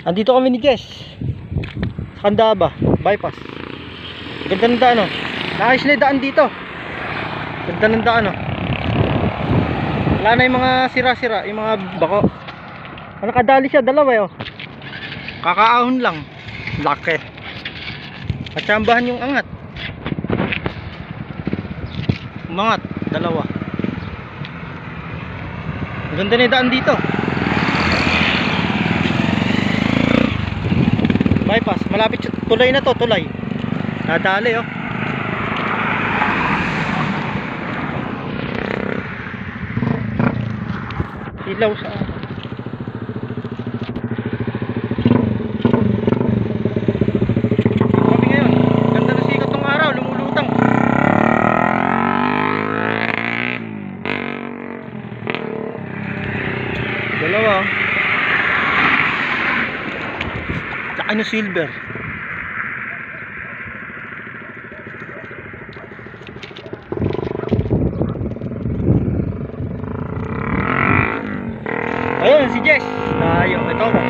Andito kami ni Jess. Sa Candaba, bypass. Ganda ng daan, oh. Nakayos na daan dito. Ganda ng daan, oh. Wala na yung mga sira-sira, yung mga bako. Ano kadali siya, dalawa, eh, oh. Kakaahon lang. Laki. At sambahan yung angat. Umangat, dalawa. Ganda na daan dito. Bypass, malapit. Tulay na to, tulay. Nadali oh. Ilaw sa Kami ngayon. Ganda na sikat ng araw, lumulutang. Dalawa. Ng silver. Ayun si Jess. Tayo, ito ba?